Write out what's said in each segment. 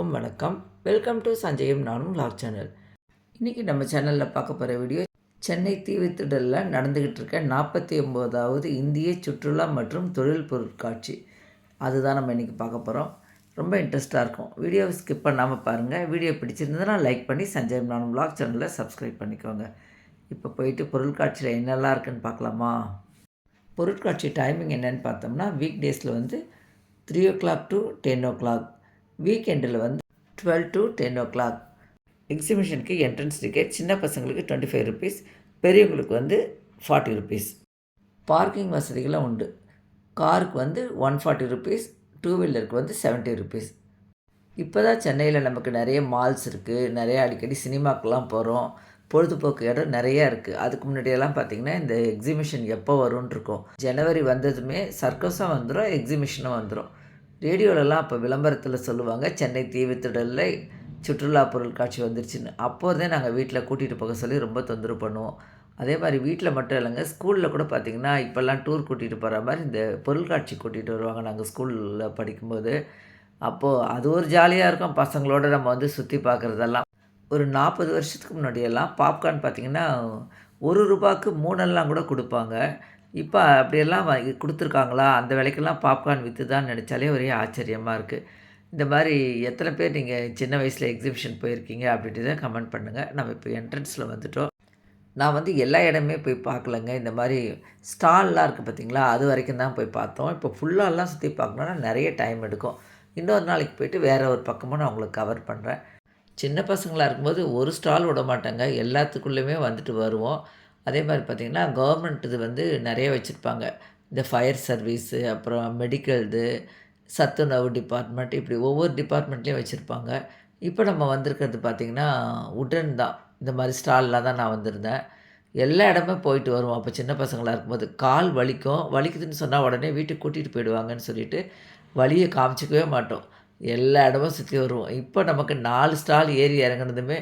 எல்லோருக்கும் வணக்கம். Welcome to சஞ்சயம் நானும் லாக் சேனல் இன்றைக்கி நம்ம சேனலில் பார்க்க போகிற வீடியோ சென்னை தீவுத்திடலில் நடந்துக்கிட்டு இருக்க நாற்பத்தி ஒம்போதாவது இந்திய சுற்றுலா மற்றும் தொழில் பொருட்காட்சி. அதுதான் நம்ம இன்றைக்கி பார்க்க போகிறோம் ரொம்ப இன்ட்ரெஸ்ட்டாக இருக்கும். வீடியோவை ஸ்கிப் பண்ணாமல் பாருங்கள் வீடியோ பிடிச்சிருந்ததுன்னா லைக் பண்ணி சஞ்சயம் நானும் லாக் சேனலில் சப்ஸ்கிரைப் பண்ணிக்கோங்க. இப்போ போயிட்டு பொருட்காட்சியில் என்னெல்லாம் இருக்குதுன்னு பார்க்கலாமா? பொருட்காட்சி டைமிங் என்னென்னு பார்த்தோம்னா வீக் டேஸில் வந்து three o'clock to ten o'clock வீக்கெண்டில் வந்து twelve to ten o'clock எக்ஸிபிஷனுக்கு என்ட்ரன்ஸ் டிக்கெட் சின்ன பசங்களுக்கு டுவெண்ட்டி ஃபைவ் ருபீஸ் பெரியவங்களுக்கு வந்து ஃபார்ட்டி ருபீஸ் பார்க்கிங் வசதிகளும் உண்டு. காருக்கு வந்து ஒன் ஃபார்ட்டி ருபீஸ் டூ வீலருக்கு வந்து செவன்ட்டி ருபீஸ் இப்போ தான் சென்னையில் நமக்கு நிறைய மால்ஸ் இருக்குது நிறைய அடிக்கடி சினிமாக்கெலாம் போகிறோம் பொழுதுபோக்கு இடம் நிறையா இருக்குது அதுக்கு முன்னாடியெல்லாம் பார்த்திங்கன்னா இந்த எக்ஸிபிஷன் எப்போ வரும்னு இருக்கும். ஜனவரி வந்ததுமே சர்க்கஸும் வந்துடும் எக்ஸிபிஷனும் வந்துடும் ரேடியோலலாம் அப்போ விளம்பரத்தில் சொல்லுவாங்க சென்னை தீவுத்திடலில் சுற்றுலா பொருள் காட்சி வந்துருச்சுன்னு. அப்போதே நாங்கள் வீட்டில் கூட்டிகிட்டு போக சொல்லி ரொம்ப தொந்தரவு பண்ணுவோம். அதே மாதிரி வீட்டில் மட்டும் இல்லைங்க ஸ்கூலில் கூட பார்த்திங்கன்னா இப்போல்லாம் டூர் கூட்டிகிட்டு போகிற மாதிரி இந்த பொருட்காட்சி கூட்டிகிட்டு வருவாங்க நாங்கள் ஸ்கூலில் படிக்கும்போது. அப்போது அது ஒரு ஜாலியாக இருக்கும் பசங்களோட நம்ம வந்து சுற்றி பார்க்குறதெல்லாம். ஒரு நாற்பது வருஷத்துக்கு முன்னாடியெல்லாம் பாப்கார்ன் பார்த்திங்கன்னா ஒரு ரூபாய்க்கு மூணெல்லாம் கூட கொடுப்பாங்க. இப்போ அப்படியெல்லாம் வ கொடுத்துருக்காங்களா? அந்த விலைக்கெல்லாம் பாப்கார்ன் விற்று தான் நினச்சாலே ஒரே ஆச்சரியமாக இருக்குது இந்த மாதிரி எத்தனை பேர் நீங்கள் சின்ன வயசில் எக்ஸிபிஷன் போயிருக்கீங்க அப்படின்றத தான் கமெண்ட் பண்ணுங்கள் நம்ம இப்போ என்ட்ரன்ஸில் வந்துட்டோம். நான் வந்து எல்லா இடமே போய் பார்க்கலங்க. இந்த மாதிரி ஸ்டால்லாம் இருக்குது பார்த்தீங்களா? அது வரைக்கும் தான் போய் பார்த்தோம். இப்போ ஃபுல்லாலாம் சுற்றி பார்க்கணுன்னா நிறைய டைம் எடுக்கும். இன்னொரு நாளைக்கு போயிட்டு வேறு ஒரு பக்கமும் நான் உங்களுக்கு கவர் பண்ணுறேன் சின்ன பசங்களாக இருக்கும்போது ஒரு ஸ்டால் விட மாட்டாங்க. எல்லாத்துக்குள்ளேயுமே வந்துட்டு வருவோம். அதே மாதிரி பார்த்திங்கன்னா கவர்மெண்ட் இது வந்து நிறைய வச்சுருப்பாங்க. இந்த ஃபயர் சர்வீஸு அப்புறம் மெடிக்கல் இது சத்துணவு டிபார்ட்மெண்ட் இப்படி ஒவ்வொரு டிபார்ட்மெண்ட்லேயும் வச்சுருப்பாங்க. இப்போ நம்ம வந்திருக்கிறது பார்த்திங்கன்னா உடன் தான். இந்த மாதிரி ஸ்டாலில் தான் நான் வந்திருந்தேன். எல்லா இடமே போயிட்டு வருவோம். அப்போ சின்ன பசங்களாக இருக்கும்போது கால் வலிக்கும். வலிக்குதுன்னு சொன்னால் உடனே வீட்டுக்கு கூட்டிகிட்டு போயிடுவாங்கன்னு சொல்லிட்டு வலியை காமிச்சிக்கவே மாட்டோம். எல்லா இடமும் சுற்றி வருவோம். இப்போ நமக்கு நாலு ஸ்டால் ஏறி இறங்குனதுமே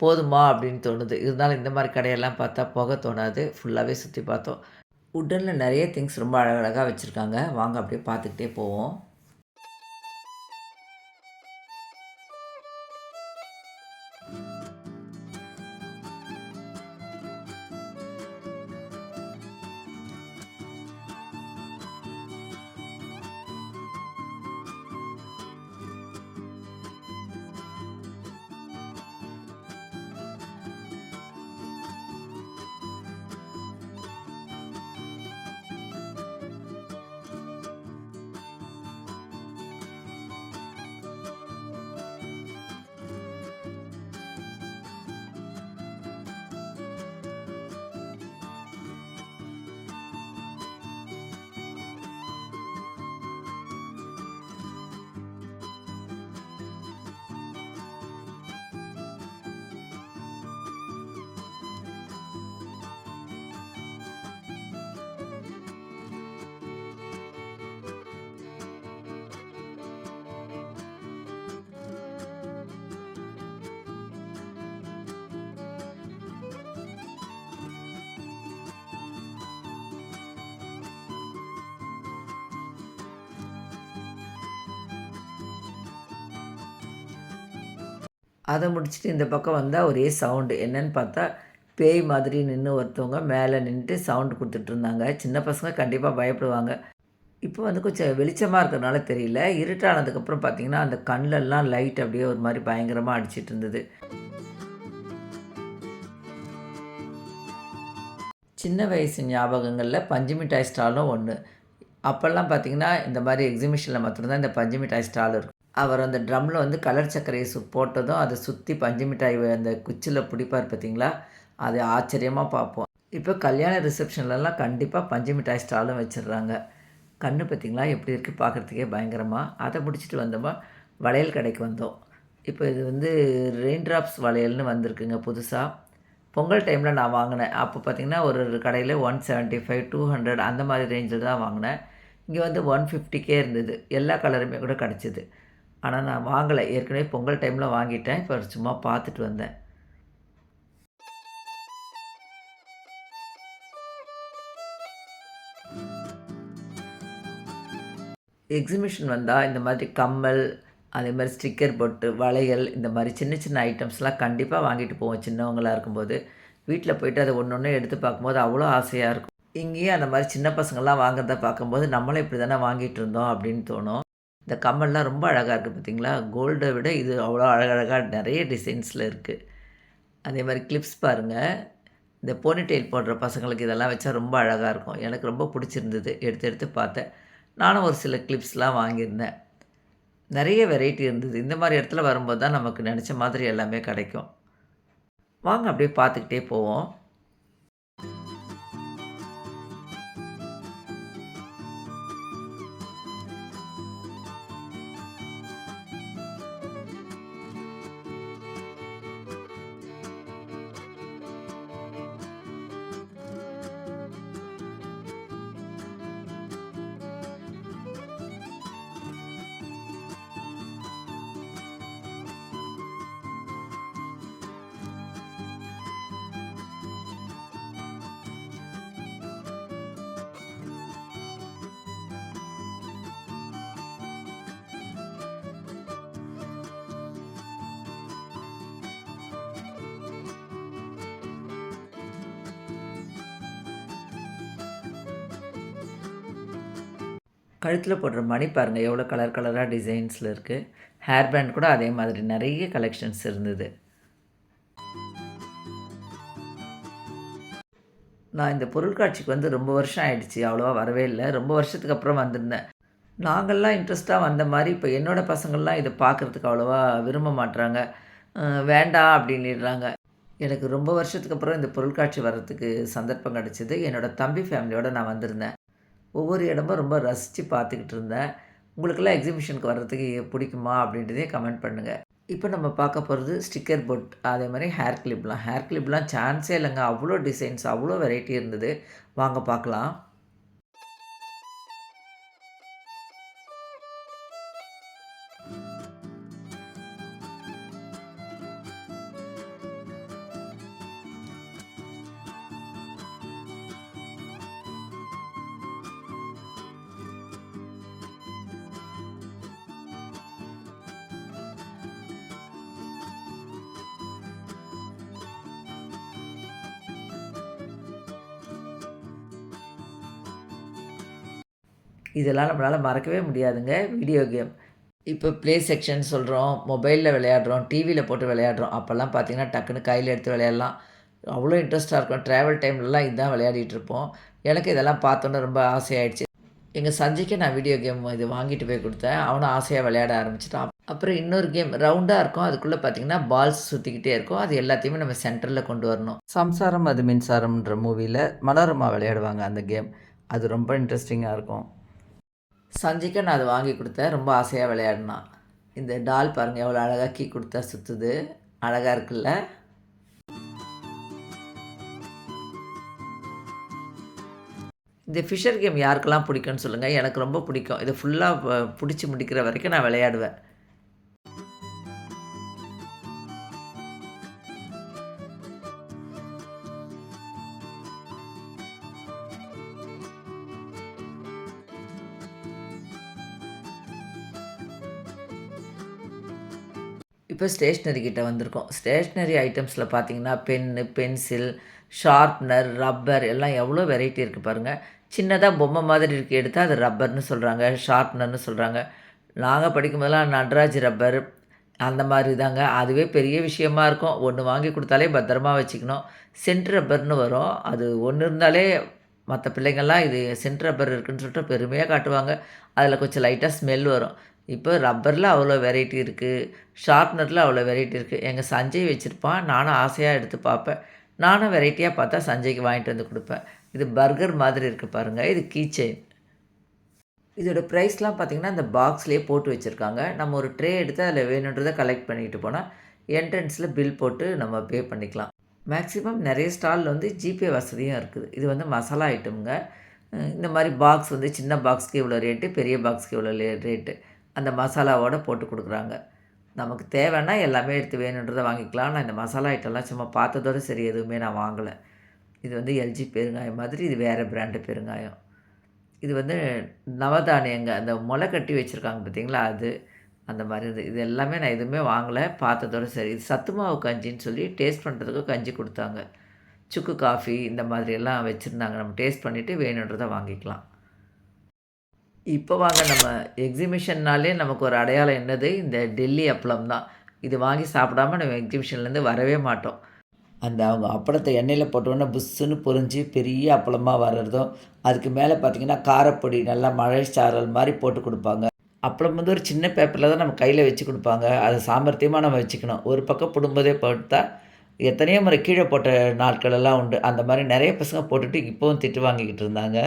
போதுமா அப்படின்னு தோணுது. இருந்தாலும் இந்த மாதிரி கடையெல்லாம் பார்த்தா போக தோணாது. ஃபுல்லாகவே சுற்றி பார்த்தோம். உட்டனில் நிறைய திங்ஸ் ரொம்ப அழகழகாக வச்சுருக்காங்க. வாங்க அப்படியே பார்த்துக்கிட்டே போவோம். அதை முடிச்சுட்டு இந்த பக்கம் வந்தால் ஒரே சவுண்டு என்னன்னு பார்த்தா பேய் மாதிரி நின்று ஒருத்தவங்க மேலே நின்றுட்டு சவுண்டு கொடுத்துட்ருந்தாங்க. சின்ன பசங்க கண்டிப்பாக பயப்படுவாங்க. இப்போ வந்து கொஞ்சம் வெளிச்சமாக இருக்கிறதுனால தெரியல. இருட்டானதுக்கப்புறம் பார்த்திங்கன்னா அந்த கண்ணிலெல்லாம் லைட் அப்படியே ஒரு மாதிரி பயங்கரமாக அடிச்சிட்டு இருந்தது. சின்ன வயசு ஞாபகங்களில் பஞ்சு மிட்டாய் ஸ்டாலும் ஒன்று அப்போல்லாம் பார்த்திங்கன்னா இந்த மாதிரி எக்ஸிபிஷனில் மாத்திரம்தான் இந்த பஞ்சு மிட்டாய் ஸ்டால் இருக்கும். அவர் அந்த ட்ரம்மில் வந்து கலர் சர்க்கரையை சு போட்டதும் அதை சுற்றி பஞ்சு மிட்டாய் அந்த குச்சியில் பிடிப்பார் பார்த்தீங்களா அது ஆச்சரியமாக பார்ப்போம். இப்போ கல்யாண ரிசப்ஷன்லலாம் கண்டிப்பாக பஞ்சு மிட்டாய் ஸ்டாலும் வச்சிடுறாங்க கண்ணு பார்த்திங்களா எப்படி இருக்குது பார்க்குறதுக்கே பயங்கரமாக அதை முடிச்சுட்டு வந்தோமா? வளையல் கடைக்கு வந்தோம். இப்போ இது வந்து ரெயின் ட்ராப்ஸ் வளையல்னு வந்திருக்குங்க புதுசாக பொங்கல் டைமில் நான் வாங்கினேன். அப்போ பார்த்திங்கன்னா ஒரு ஒரு கடையில் one seventy five two hundred அந்த மாதிரி ரேஞ்சில் தான் வாங்கினேன். இங்கே வந்து ஒன் ஃபிஃப்டிக்கே இருந்தது. எல்லா கலருமே கூட கிடச்சிது. ஆனால் நான் வாங்கலை. ஏற்கனவே பொங்கல் டைமில் வாங்கிட்டேன். இப்போ சும்மா பார்த்துட்டு வந்தேன். எக்ஸிபிஷன் வந்தால் இந்த மாதிரி கம்மல் அதே மாதிரி ஸ்டிக்கர் பொட்டு வளையல் இந்த மாதிரி சின்ன சின்ன ஐட்டம்ஸ்லாம் கண்டிப்பாக வாங்கிட்டு போவோம். சின்னவங்களா இருக்கும்போது. வீட்டில் போயிட்டு அதை ஒன்று ஒன்று எடுத்து பார்க்கும்போது அவ்வளோ ஆசையாக இருக்கும். இங்கேயும் அந்த மாதிரி சின்ன பசங்கள்லாம் வாங்குறத பார்க்கும்போது நம்மளும் இப்படி தானே வாங்கிட்டு இருந்தோம் அப்படின்னு தோணும். இந்த கம்மல்லாம் ரொம்ப அழகாக இருக்குது பார்த்தீங்களா கோல்டை விட இது அவ்வளோ அழகழகாக நிறைய டிசைன்ஸில் இருக்குது அதே மாதிரி கிளிப்ஸ் பாருங்கள் இந்த போனிடெயில் போடுற பசங்களுக்கு இதெல்லாம் வச்சா ரொம்ப அழகாக இருக்கும். எனக்கு ரொம்ப பிடிச்சிருந்தது. எடுத்து எடுத்து பார்த்தேன். நானும் ஒரு சில கிளிப்ஸ்லாம் வாங்கியிருந்தேன். நிறைய வெரைட்டி இருந்தது. இந்த மாதிரி இடத்துல வரும்போது தான் நமக்கு நினச்ச மாதிரி எல்லாமே கிடைக்கும். வாங்க அப்படியே பார்த்துக்கிட்டே போவோம். கழுத்தில் போடுற மணி பாருங்கள் எவ்வளோ கலர் கலராக டிசைன்ஸில் இருக்குது ஹேர் பேண்ட் கூட அதே மாதிரி நிறைய கலெக்ஷன்ஸ் இருந்தது. நான் இந்த பொருட்காட்சிக்கு வந்து ரொம்ப வருஷம் ஆயிடுச்சு அவ்வளோவா வரவே இல்லை. ரொம்ப வருஷத்துக்கு அப்புறம் வந்திருந்தேன். நாங்கள்லாம் இன்ட்ரெஸ்ட்டாக வந்த மாதிரி இப்போ என்னோடய பசங்கள்லாம் இதை பார்க்குறதுக்கு அவ்வளோவா விரும்ப மாட்றாங்க. வேண்டாம் அப்படின்னுடுறாங்க. எனக்கு ரொம்ப வருஷத்துக்கு அப்புறம் இந்த பொருட்காட்சி வர்றதுக்கு சந்தர்ப்பம் கிடச்சிது. என்னோடய தம்பி ஃபேமிலியோடு நான் வந்திருந்தேன். ஒவ்வொரு இடமும் ரொம்ப ரசித்து பார்த்துக்கிட்டு இருந்தேன். உங்களுக்கெல்லாம் எக்ஸிபிஷனுக்கு வர்றதுக்கு பிடிக்குமா அப்படின்றதே கமெண்ட் பண்ணுங்கள் இப்போ நம்ம பார்க்க போகிறது ஸ்டிக்கர் பொட் அதே மாதிரி ஹேர் கிளிப்லாம் ஹேர் கிளிப்லாம் சான்ஸே இல்லைங்க. அவ்வளோ டிசைன்ஸ் அவ்வளோ வெரைட்டி இருந்தது. வாங்க பார்க்கலாம். இதெல்லாம் நம்மளால் மறக்கவே முடியாதுங்க வீடியோ கேம் இப்போ ப்ளே செக்ஷன் சொல்கிறோம் மொபைலில் விளையாடுறோம் டிவியில் போட்டு விளையாடுறோம் அப்போல்லாம் பார்த்தீங்கன்னா டக்குன்னு கையில் எடுத்து விளையாடலாம். அவ்வளோ இன்ட்ரெஸ்ட்டாக இருக்கும். ட்ராவல் டைம்லலாம் இதுதான் விளையாடிட்டு இருப்போம். எனக்கு இதெல்லாம் பார்த்தோன்னே ரொம்ப ஆசையாயிடுச்சு. எங்கள் சஞ்சய்க்கு நான் வீடியோ கேம் இது வாங்கிட்டு போய் கொடுத்தேன். அவனும் ஆசையாக விளையாட ஆரம்பிச்சிட்டான். அப்புறம் இன்னொரு கேம் ரவுண்டாக இருக்கும். அதுக்குள்ளே பார்த்தீங்கன்னா பால்ஸ் சுற்றிக்கிட்டே இருக்கும். அது எல்லாத்தையுமே நம்ம சென்டரில் கொண்டு வரணும். சம்சாரம் அது மின்சாரம்ன்ற மூவியில் மனோரமா விளையாடுவாங்க அந்த கேம் அது ரொம்ப இன்ட்ரெஸ்டிங்காக இருக்கும். சஞ்சிக்கு நான் அதை வாங்கி கொடுத்தேன். ரொம்ப ஆசையாக விளையாடினான் இந்த டால் பாருங்கள் எவ்வளோ அழகாக கீ கொடுத்தா சுற்றுது அழகாக இருக்குல்ல. இந்த ஃபிஷர் கேம் யாருக்கெல்லாம் பிடிக்கும்னு சொல்லுங்கள் எனக்கு ரொம்ப பிடிக்கும். இதை ஃபுல்லாக பிடிச்சி முடிக்கிற வரைக்கும் நான் விளையாடுவேன். இப்போ ஸ்டேஷ்னரி கிட்ட வந்திருக்கோம். ஸ்டேஷ்னரி ஐட்டம்ஸில் பார்த்தீங்கன்னா பென்னு பென்சில் ஷார்ப்னர் ரப்பர் எல்லாம் எவ்வளோ வெரைட்டி இருக்குது பாருங்கள் சின்னதாக பொம்மை மாதிரி இருக்குது எடுத்தால் அது ரப்பர்னு சொல்கிறாங்க ஷார்ப்னர்னு சொல்கிறாங்க நாங்கள் படிக்கும்போதெல்லாம் நட்ராஜ் ரப்பர் அந்த மாதிரி தாங்க. அதுவே பெரிய விஷயமா இருக்கும். ஒன்று வாங்கி கொடுத்தாலே பத்திரமா வச்சுக்கணும். சென்ட் ரப்பர்னு வரும். அது ஒன்று இருந்தாலே மற்ற பிள்ளைங்கள்லாம் இது சென்ட் ரப்பர் இருக்குன்னு சொல்லிட்டு பெருமையாக காட்டுவாங்க. அதில் கொஞ்சம் லைட்டாக ஸ்மெல் வரும். இப்போ ரப்பரில் அவ்வளோ வெரைட்டி இருக்குது ஷார்ப்னரில் அவ்வளோ வெரைட்டி இருக்குது எங்கள் சஞ்சய் வச்சுருப்பான் நானும் ஆசையாக எடுத்து பார்ப்பேன். நானும் வெரைட்டியாக பார்த்தா சஞ்சய்க்கு வாங்கிட்டு வந்து கொடுப்பேன். இது பர்கர் மாதிரி இருக்குது பாருங்கள் இது கீ செயின். இதோட ப்ரைஸ்லாம் பார்த்திங்கன்னா இந்த பாக்ஸ்லேயே போட்டு வச்சுருக்காங்க. நம்ம ஒரு ட்ரே எடுத்து அதில் வேணுன்றதை கலெக்ட் பண்ணிட்டு போனால் என்ட்ரன்ஸில் பில் போட்டு நம்ம பே பண்ணிக்கலாம். மேக்ஸிமம் நிறைய ஸ்டாலில் வந்து ஜிபே வசதியும் இருக்குது. இது வந்து மசாலா ஐட்டம்ங்க இந்த மாதிரி பாக்ஸ் வந்து சின்ன பாக்ஸ்க்கு இவ்வளோ ரேட்டு பெரிய பாக்ஸ்க்கு இவ்வளோ ரேட்டு அந்த மசாலாவோடு போட்டு கொடுக்குறாங்க. நமக்கு தேவைன்னா எல்லாமே எடுத்து வேணுன்றதை வாங்கிக்கலாம். நான் இந்த மசாலா ஐட்டம்லாம் சும்மா பார்த்ததோட சரி எதுவுமே நான் வாங்கலை. இது வந்து எல்ஜி பெருங்காயம் மாதிரி இது வேறு பிராண்டு பெருங்காயம். இது வந்து நவதானியங்க அந்த முளை கட்டி வச்சுருக்காங்க பார்த்தீங்களா அது அந்த மாதிரி இது இது எல்லாமே நான் எதுவுமே வாங்கலை பார்த்ததோட சரி. இது சத்து மாவு கஞ்சின்னு சொல்லி டேஸ்ட் பண்ணுறதுக்கு கஞ்சி கொடுத்தாங்க. சுக்கு காஃபி இந்த மாதிரி எல்லாம் வச்சுருந்தாங்க. நம்ம டேஸ்ட் பண்ணிவிட்டு வேணுன்றதை வாங்கிக்கலாம். இப்போ வாங்க நம்ம எக்ஸிபிஷன்னாலே நமக்கு ஒரு அடையாளம் என்னது? இந்த டெல்லி அப்பளம் தான். இது வாங்கி சாப்பிடாம நம்ம எக்ஸிபிஷன்லேருந்து வரவே மாட்டோம். அந்த அவங்க அப்பளத்தை எண்ணெயில் போட்டோன்னே புஷ்ஷுன்னு பொறிஞ்சு பெரிய அப்பளமாக வர்றதும் அதுக்கு மேலே பார்த்தீங்கன்னா காரப்பொடி நல்லா மழை சாரல் மாதிரி போட்டு கொடுப்பாங்க. அப்பளம் வந்து ஒரு சின்ன பேப்பரில் தான் நம்ம கையில் வச்சு கொடுப்பாங்க. அதை சாமர்த்தியமாக நம்ம வச்சுக்கணும். ஒரு பக்கம் பிடும்போதே போட்டா எத்தனையோ முறை கீழே போட்ட நாட்களெல்லாம் உண்டு. அந்த மாதிரி நிறைய பசங்க போட்டுட்டு இப்போவும் திட்டு வாங்கிக்கிட்டு இருந்தாங்க.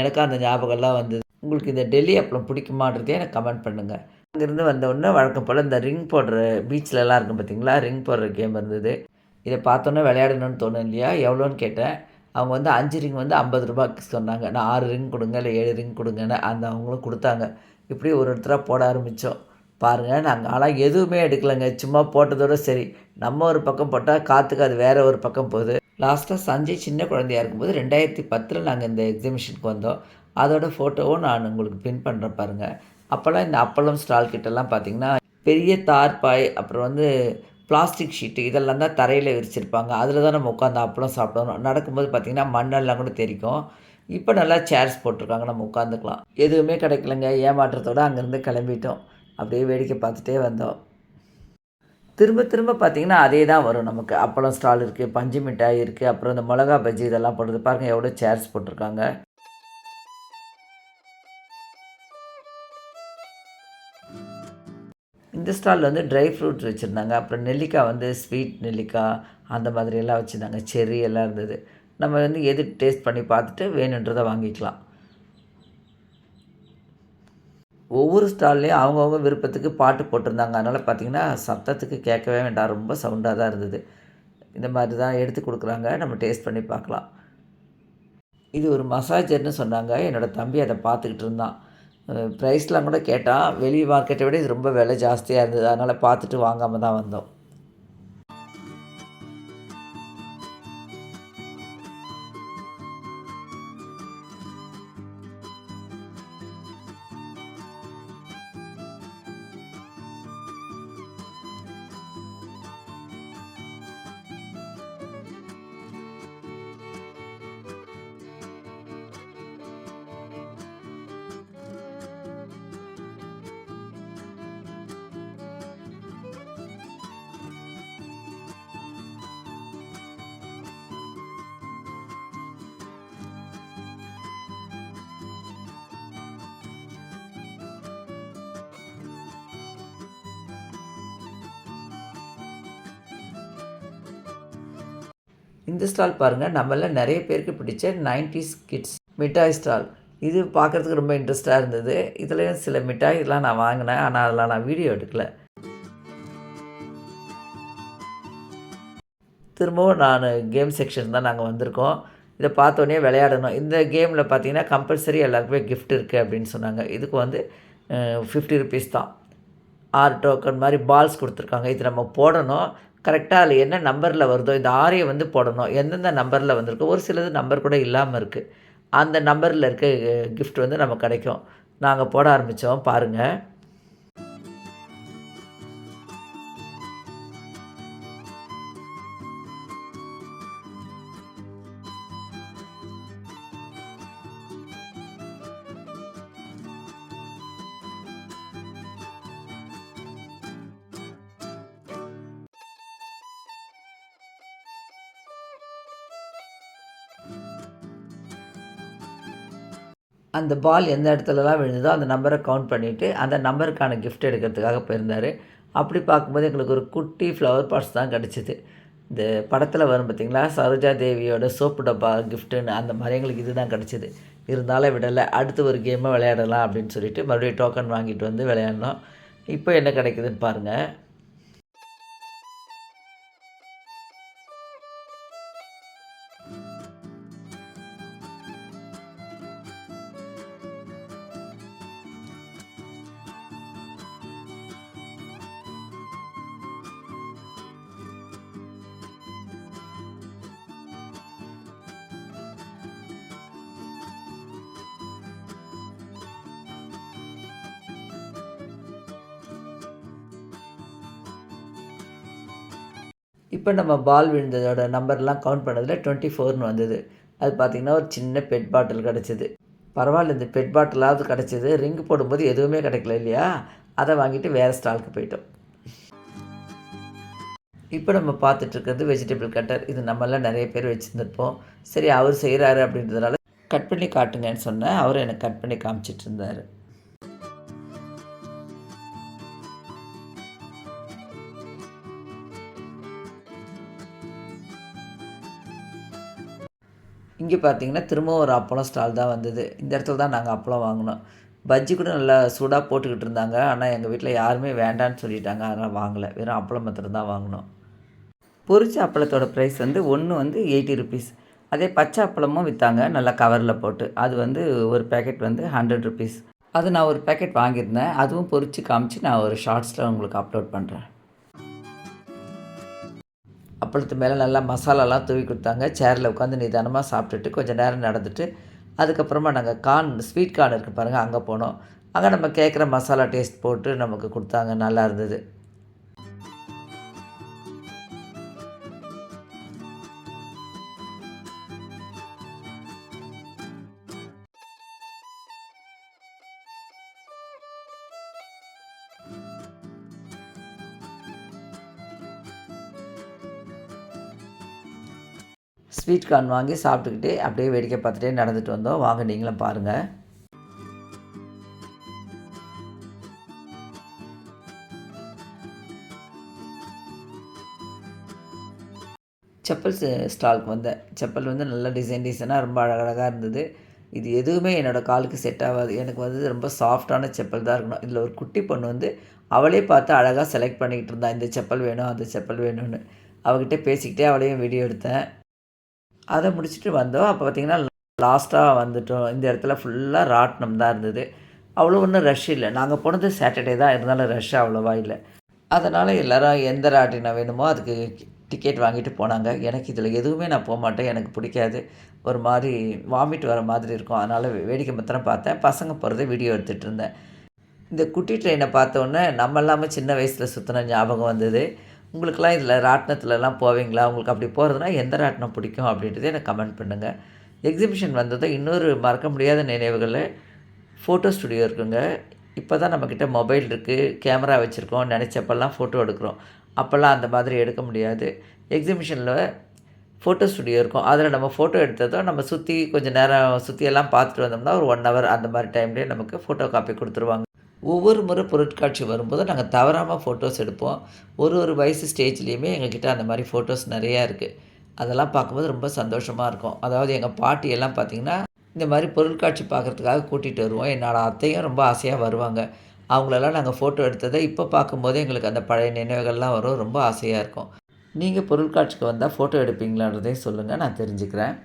எனக்கும் அந்த ஞாபகம்லாம் வந்தது. உங்களுக்கு இந்த டெல்லி அப்பளம் பிடிக்குமான்றதே எனக்கு கமெண்ட் பண்ணுங்கள் அங்கேருந்து வந்த வழக்கம் போல் இந்த ரிங் போடுற பீச்லலாம் இருக்கும் பார்த்தீங்களா ரிங் போடுற கேம் இருந்தது. இதை பார்த்தோன்னே விளையாடணும்னு தோணும் இல்லையா? எவ்வளோன்னு கேட்டேன். அவங்க வந்து அஞ்சு ரிங் வந்து ஐம்பது ரூபாய்க்கு சொன்னாங்க. நான் ஆறு ரிங் கொடுங்க இல்லை ஏழு ரிங் கொடுங்கன்னு அந்த அவங்களும் கொடுத்தாங்க. இப்படி ஒரு ஒருத்தராக போட ஆரம்பித்தோம் பாருங்கள் நாங்கள் ஆனால் எதுவுமே எடுக்கலைங்க. சும்மா போட்டதோட சரி. நம்ம ஒரு பக்கம் போட்டால் காற்றுக்கு அது வேறு ஒரு பக்கம் போகுது. லாஸ்ட்டாக சஞ்சய் சின்ன குழந்தையா இருக்கும்போது ரெண்டாயிரத்தி பத்தில் நாங்கள் இந்த எக்ஸிபிஷனுக்கு வந்தோம். அதோட ஃபோட்டோவும் நான் உங்களுக்கு பின் பண்ணுறேன் பாருங்கள் அப்போல்லாம் இந்த அப்பளம் ஸ்டால் கிட்டலாம் பார்த்தீங்கன்னா பெரிய தார்பாய் அப்புறம் வந்து பிளாஸ்டிக் ஷீட்டு இதெல்லாம் தான் தரையில் விரிச்சிருப்பாங்க. அதில் தான் நம்ம உட்காந்து அப்பளம் சாப்பிடணும். நடக்கும்போது பார்த்திங்கன்னா மண்ணெல்லாம் கூட தெரிக்கும். இப்போ நல்லா சேர்ஸ் போட்டிருக்காங்க. நம்ம உட்காந்துக்கலாம் எதுவுமே கிடைக்கலங்க. ஏமாற்றத்தோடு அங்கேருந்து கிளம்பிட்டோம். அப்படியே வேடிக்கை பார்த்துட்டே வந்தோம். திரும்ப திரும்ப பார்த்தீங்கன்னா அதே தான் வரும் நமக்கு. அப்பளம் ஸ்டால் இருக்குது பஞ்சு மிட்டாய் இருக்குது அப்புறம் இந்த மிளகா பஜ்ஜி இதெல்லாம் போடுறது. பாருங்கள் எவ்வளோ சேர்ஸ் போட்டிருக்காங்க. இந்த ஸ்டாலில் வந்து ட்ரை ஃப்ரூட்ஸ் வச்சுருந்தாங்க. அப்புறம் நெல்லிக்காய் வந்து ஸ்வீட் நெல்லிக்காய் அந்த மாதிரி எல்லாம் வச்சுருந்தாங்க. செரி எல்லாம் இருந்தது. நம்ம வந்து எது டேஸ்ட் பண்ணி பார்த்துட்டு வேணுன்றதை வாங்கிக்கலாம். ஒவ்வொரு ஸ்டால்லையும் அவங்கவுங்க விருப்பத்துக்கு பாட்டு போட்டிருந்தாங்க. அதனால் பார்த்திங்கன்னா சத்தத்துக்கு கேட்கவே வேண்டாம். ரொம்ப சவுண்டாக தான் இருந்தது. இந்த மாதிரி தான் எடுத்து கொடுக்குறாங்க. நம்ம டேஸ்ட் பண்ணி பார்க்கலாம். இது ஒரு மசாஜர்னு சொன்னாங்க. என்னோடய தம்பி அதை பார்த்துக்கிட்டு இருந்தான். ப்ரைஸ்லாம் கூட கேட்டான். வெளி மார்க்கெட்டை விட இது ரொம்ப விலை ஜாஸ்தியாக இருந்தது. அதனால் பார்த்துட்டு வாங்காமல் தான் வந்தோம். இந்த ஸ்டால் பாருங்கள் நம்மள நிறைய பேருக்கு பிடிச்ச நைன்டிஸ் கிட்ஸ் மிட்டாய் ஸ்டால். இது பார்க்குறதுக்கு ரொம்ப இன்ட்ரெஸ்ட்டாக இருந்தது. இதுலேயும் சில மிட்டாய்லாம் நான் வாங்கினேன் ஆனால் அதெல்லாம் நான் வீடியோ எடுக்கல. திரும்பவும் நான் கேம் செக்ஷன் தான் நாங்கள் வந்திருக்கோம். இதை பார்த்தோன்னே விளையாடணும். இந்த கேமில் பார்த்தீங்கன்னா கம்பல்சரி எல்லாருக்குமே கிஃப்ட் இருக்குது அப்படின்னு சொன்னாங்க. இதுக்கு வந்து ஃபிஃப்டி ருபீஸ் தான். ஆறு டோக்கன் மாதிரி பால்ஸ் கொடுத்துருக்காங்க. இது நம்ம போடணும். கரெக்டாக அதில் என்ன நம்பரில் வருதோ இந்த ஆரையை வந்து போடணும் எந்தெந்த நம்பரில் வந்திருக்கோ ஒரு சிலது நம்பர் கூட இல்லாமல் இருக்குது அந்த நம்பரில் இருக்க கிஃப்ட் வந்து நமக்கு கிடைக்கும். நாங்கள் போட ஆரம்பித்தோம் பாருங்கள் அந்த பால் எந்த இடத்துலலாம் விழுந்ததோ அந்த நம்பரை கவுண்ட் பண்ணிவிட்டு அந்த நம்பருக்கான கிஃப்ட் எடுக்கிறதுக்காக போயிருந்தார். அப்படி பார்க்கும்போது எங்களுக்கு ஒரு குட்டி ஃப்ளவர் பாட்ஸ் தான் கிடச்சிது. இந்த படத்தில் வரும் பார்த்திங்களா சரோஜா தேவியோட சோப்பு டப்பா கிஃப்ட்டுன்னு அந்த மாதிரி எங்களுக்கு இது தான் கிடச்சிது. இருந்தாலும் விடலை. அடுத்து ஒரு கேமை விளையாடலாம் அப்படின்னு சொல்லிட்டு மறுபடியும் டோக்கன் வாங்கிட்டு வந்து விளையாடணும் இப்போ என்ன கிடைக்குதுன்னு பாருங்கள் இப்போ நம்ம பால் விழுந்ததோட நம்பர்லாம் கவுண்ட் பண்ணதில் டுவெண்ட்டி ஃபோர்னு வந்தது. அது பார்த்திங்கன்னா ஒரு சின்ன பெட் பாட்டில் கிடச்சிது. பரவாயில்ல இந்த பெட் பாட்டிலாவது கிடச்சிது. ரிங்கு போடும்போது எதுவுமே கிடைக்கல இல்லையா? அதை வாங்கிட்டு வேறு ஸ்டாலுக்கு போயிட்டோம். இப்போ நம்ம பார்த்துட்ருக்கிறது வெஜிடபிள் கட்டர் இது நம்மளாம் நிறைய பேர் வச்சுருந்துருப்போம். சரி அவர் செய்கிறாரு அப்படின்றதுனால கட் பண்ணி காட்டுங்கன்னு சொன்னேன். அவர் எனக்கு கட் பண்ணி காமிச்சிட்டு இருந்தார். இங்கே பார்த்தீங்கன்னா திரும்பவும் ஒரு அப்பளம் ஸ்டால் தான் வந்தது. இந்த இடத்துல தான் நாங்கள் அப்பளம் வாங்கினோம். பஜ்ஜி கூட நல்லா சூடாக போட்டுக்கிட்டு இருந்தாங்க. ஆனால் எங்கள் வீட்டில் யாருமே வேண்டான்னு சொல்லிட்டாங்க. அதனால் வாங்கலை. வெறும் அப்பளம் மாத்திரம் தான் வாங்கினோம். பொரிச்ச அப்பளத்தோட ப்ரைஸ் வந்து ஒன்று வந்து எயிட்டி ருபீஸ் அதே பச்சை அப்பளமும் விற்றாங்க நல்லா கவரில் போட்டு. அது வந்து ஒரு பேக்கெட் வந்து ஹண்ட்ரட் ருபீஸ் அது நான் ஒரு பேக்கெட் வாங்கியிருந்தேன். அதுவும் பொரித்து காமிச்சு நான் ஒரு ஷார்ட்ஸில் உங்களுக்கு அப்லோட் பண்ணுறேன் அப்பளத்து மேலே நல்லா மசாலாலாம் தூவி கொடுத்தாங்க. சேரில் உட்காந்து நிதானமாக சாப்பிட்டுட்டு கொஞ்சம் நேரம் நடந்துட்டு அதுக்கப்புறமா நாங்கள் கார்ன் ஸ்வீட் கார்ன் இருக்குது பாருங்கள் அங்கே போனோம். அங்கே நம்ம கேட்குற மசாலா டேஸ்ட் போட்டு நமக்கு கொடுத்தாங்க நல்லா இருந்தது. ஸ்வீட் கார்ன் வாங்கி சாப்பிட்டுக்கிட்டே அப்படியே வேடிக்கை பார்த்துட்டே நடந்துட்டு வந்தோம். வாங்க நீங்களும் பாருங்கள் செப்பல் ஸ்டாலுக்கு வந்தேன். செப்பல் வந்து நல்ல டிசைன் டிசைனாக ரொம்ப அழகழகாக இருந்தது. இது எதுவுமே என்னோடய காலுக்கு செட் ஆகாது. எனக்கு வந்து ரொம்ப சாஃப்டான செப்பல் தான் இருக்கணும். இதில் ஒரு குட்டி பொண்ணு வந்து அவளே பார்த்து அழகாக செலக்ட் பண்ணிக்கிட்டு இருந்தா இந்த செப்பல் வேணும் அந்த செப்பல் வேணும்னு. அவகிட்ட பேசிக்கிட்டே அவளையும் வீடியோ எடுத்தேன். அதை முடிச்சுட்டு வந்தோம். அப்போ பார்த்திங்கன்னா லாஸ்ட்டாக வந்துட்டோம். இந்த இடத்துல ஃபுல்லாக ராட்டினம் தான் இருந்தது. அவ்வளோ ஒன்றும் ரஷ் இல்லை. நாங்கள் போனது சாட்டர்டே தான். இருந்தாலும் ரஷ் அவ்வளோவா இல்லை. அதனால் எல்லோரும் எந்த ராட்டினம் வேணுமோ அதுக்கு டிக்கெட் வாங்கிட்டு போனாங்க. எனக்கு இதில் எதுவுமே நான் போக மாட்டேன். எனக்கு பிடிக்காது. ஒரு மாதிரி வாமிட் வர மாதிரி இருக்கும். அதனால் வேடிக்கை மாத்திரம் பார்த்தேன். பசங்க போகிறத வீடியோ எடுத்துகிட்டு இருந்தேன். இந்த குட்டி ட்ரெயினை பார்த்தோன்னே நம்ம இல்லாமல் சின்ன வயசில் சுற்றின ஞாபகம் வந்தது. உங்களுக்கெல்லாம் இதில் ராட்டினத்துலலாம் போவீங்களா? உங்களுக்கு அப்படி போகிறதுனா எந்த ராட்டினம் பிடிக்கும் அப்படின்றத எனக்கு கமெண்ட் பண்ணுங்கள் எக்ஸிபிஷன் வந்ததை இன்னொரு மறக்க முடியாத நினைவுகளில் ஃபோட்டோ ஸ்டுடியோ இருக்குங்க. இப்போ தான் நம்மக்கிட்ட மொபைல் இருக்குது கேமரா வச்சுருக்கோம் நினச்சப்பெல்லாம் ஃபோட்டோ எடுக்கிறோம். அப்போல்லாம் அந்த மாதிரி எடுக்க முடியாது. எக்ஸிபிஷனில் ஃபோட்டோ ஸ்டுடியோ இருக்கும். அதில் நம்ம ஃபோட்டோ எடுத்ததும் நம்ம சுற்றி கொஞ்சம் நேரம் சுற்றியெல்லாம் பார்த்துட்டு வந்தோம்னா ஒரு ஒன் ஹவர் அந்த மாதிரி டைம்லேயே நமக்கு ஃபோட்டோ காப்பி கொடுத்துருவாங்க. ஒவ்வொரு முறை பொருட்காட்சி வரும்போது நாங்கள் தவறாமல் ஃபோட்டோஸ் எடுப்போம். ஒரு ஒரு வயசு ஸ்டேஜ்லேயுமே எங்ககிட்ட அந்த மாதிரி ஃபோட்டோஸ் நிறையா இருக்குது அதெல்லாம் பார்க்கும்போது ரொம்ப சந்தோஷமாக இருக்கும். அதாவது எங்கள் பாட்டியெல்லாம் பார்த்திங்கன்னா இந்த மாதிரி பொருட்காட்சி பார்க்குறதுக்காக கூட்டிகிட்டு வருவோம். என்னோடய அத்தையும் ரொம்ப ஆசையாக வருவாங்க. அவங்களெல்லாம் நாங்கள் ஃபோட்டோ எடுத்ததை இப்போ பார்க்கும்போது எங்களுக்கு அந்த பழைய நினைவுகள்லாம் வரும். ரொம்ப ஆசையாக இருக்கும். நீங்கள் பொருட்காட்சிக்கு வந்தால் ஃபோட்டோ எடுப்பீங்களான்றதையும் சொல்லுங்கள் நான் தெரிஞ்சுக்கிறேன்.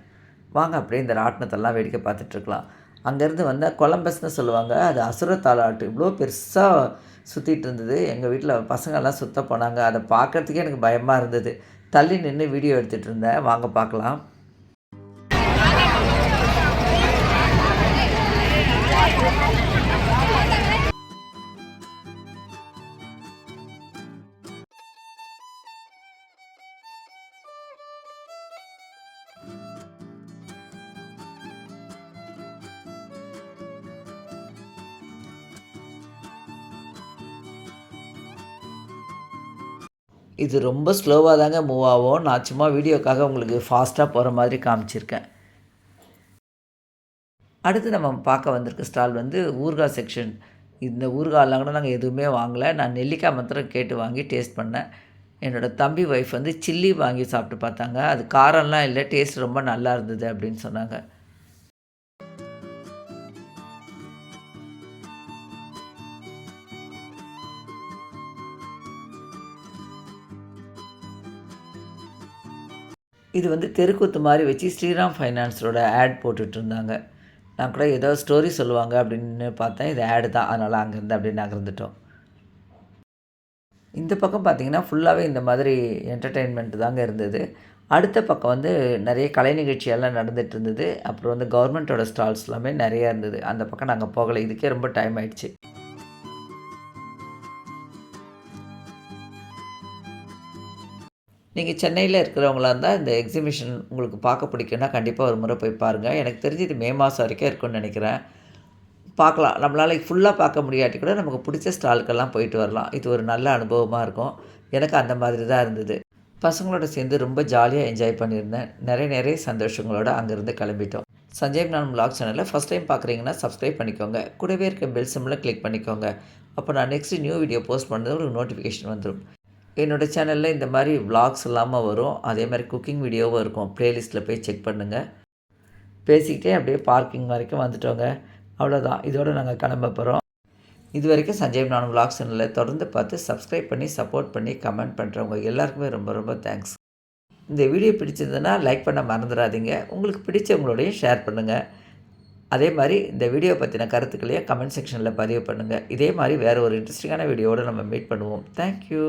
வாங்க அப்படியே இந்த ராட்டினத்தெல்லாம் வேடிக்கை பார்த்துட்ருக்கலாம் அங்கேருந்து வந்தால் கொலம்பஸ்னு சொல்லுவாங்க. அது அசுர தாலாட்டு. இவ்வளோ பெருசாக சுற்றிட்டு இருந்தது. எங்கள் வீட்டில் பசங்கள்லாம் சுத்த போனாங்க. அதை பார்க்குறதுக்கே எனக்கு பயமாக இருந்தது. தள்ளி நின்று வீடியோ எடுத்துகிட்டு இருந்தேன். வாங்க பார்க்கலாம். இது ரொம்ப ஸ்லோவாக தாங்க மூவ் ஆகும். நான் சும்மா வீடியோக்காக உங்களுக்கு ஃபாஸ்ட்டாக போகிற மாதிரி காமிச்சிருக்கேன். அடுத்து நம்ம பார்க்க வந்திருக்க ஸ்டால் வந்து ஊர்கா செக்ஷன் இந்த ஊறுகாயெல்லாம் கூட நாங்கள் எதுவுமே வாங்கலை. நான் நெல்லிக்காய் மாத்திரம் கேட்டு வாங்கி டேஸ்ட் பண்ணேன். என்னோடய தம்பி ஒய்ஃப் வந்து சில்லி வாங்கி சாப்பிட்டு பார்த்தாங்க. அது காரம்லாம் இல்லை டேஸ்ட் ரொம்ப நல்லா இருந்தது அப்படின்னு சொன்னாங்க. இது வந்து தெருக்கூத்து மாதிரி வச்சு ஸ்ரீராம் ஃபைனான்ஸரோட ஆட் போட்டுட்ருந்தாங்க. நான் கூட ஏதோ ஸ்டோரி சொல்லுவாங்க அப்படின்னு பார்த்தேன். இது ஆடு தான். அதனால் அங்கேருந்து அப்படியே நகர்ந்துட்டோம். இந்த பக்கம் பார்த்திங்கன்னா ஃபுல்லாகவே இந்த மாதிரி என்டர்டெயின்மெண்ட் தாங்க இருந்தது. அடுத்த பக்கம் வந்து நிறைய கலை நிகழ்ச்சியெல்லாம் நடந்துகிட்டு இருந்தது அப்புறம் வந்து கவர்மெண்ட்டோட ஸ்டால்ஸ் எல்லாமே நிறையா இருந்தது. அந்த பக்கம் நாங்கள் போகலை. இதுக்கே ரொம்ப டைம் ஆயிடுச்சு. நீங்கள் சென்னையில் இருக்கிறவங்களா இருந்தால் இந்த எக்ஸிபிஷன் உங்களுக்கு பார்க்க பிடிக்கும்னா கண்டிப்பாக ஒரு முறை போய் பாருங்கள் எனக்கு தெரிஞ்சு இது மே மாதம் வரைக்கும் இருக்கும்னு நினைக்கிறேன். பார்க்கலாம். நம்மளால் ஃபுல்லாக பார்க்க முடியாட்டி கூட நமக்கு பிடிச்ச ஸ்டாலுக்கெல்லாம் போயிட்டு வரலாம். இது ஒரு நல்ல அனுபவமாக இருக்கும். எனக்கு அந்த மாதிரி தான் இருந்தது. பசங்களோட சேர்ந்து ரொம்ப ஜாலியாக என்ஜாய் பண்ணியிருந்தேன். நிறைய நிறைய சந்தோஷங்களோடு அங்கேருந்து கிளம்பிட்டோம். சஞ்சய் நான் பிளாக் சேனலில் ஃபஸ்ட் டைம் பார்க்குறீங்கன்னா சப்ஸ்கிரைப் பண்ணிக்கோங்க. கூடவே இருக்க பெல் சிம்மில் கிளிக் பண்ணிக்கோங்க. அப்போ நான் நெக்ஸ்ட் நியூ வீடியோ போஸ்ட் பண்ணது உங்களுக்கு நோட்டிஃபிகேஷன் வந்துடும் என்னோடய சேனலில் இந்த மாதிரி vlogs இல்லாமல் வரும். அதே மாதிரி குக்கிங் வீடியோவும் இருக்கும். ப்ளேலிஸ்ட்டில் போய் செக் பண்ணுங்கள் பேசிக்கிட்டே அப்படியே பார்க்கிங் வரைக்கும் வந்துட்டோங்க. அவ்வளோதான் இதோட நாங்கள் கிளம்ப போகிறோம் இது வரைக்கும் சஞ்சய் நான் vlog சேனலில் தொடர்ந்து பார்த்து சப்ஸ்கிரைப் பண்ணி சப்போர்ட் பண்ணி கமெண்ட் பண்ணுறவங்க எல்லாருக்குமே ரொம்ப ரொம்ப தேங்க்ஸ் இந்த வீடியோ பிடிச்சிருந்ததுன்னா லைக் பண்ண மறந்துடாதீங்க. உங்களுக்கு பிடிச்சவங்களோடையும் ஷேர் பண்ணுங்கள் அதே மாதிரி இந்த வீடியோ பற்றின கருத்துக்களையும் கமெண்ட் செக்ஷனில் பதிவு பண்ணுங்கள் இதே மாதிரி வேறு ஒரு இன்ட்ரெஸ்டிங்கான வீடியோவோடு நம்ம மீட் பண்ணுவோம். தேங்க்யூ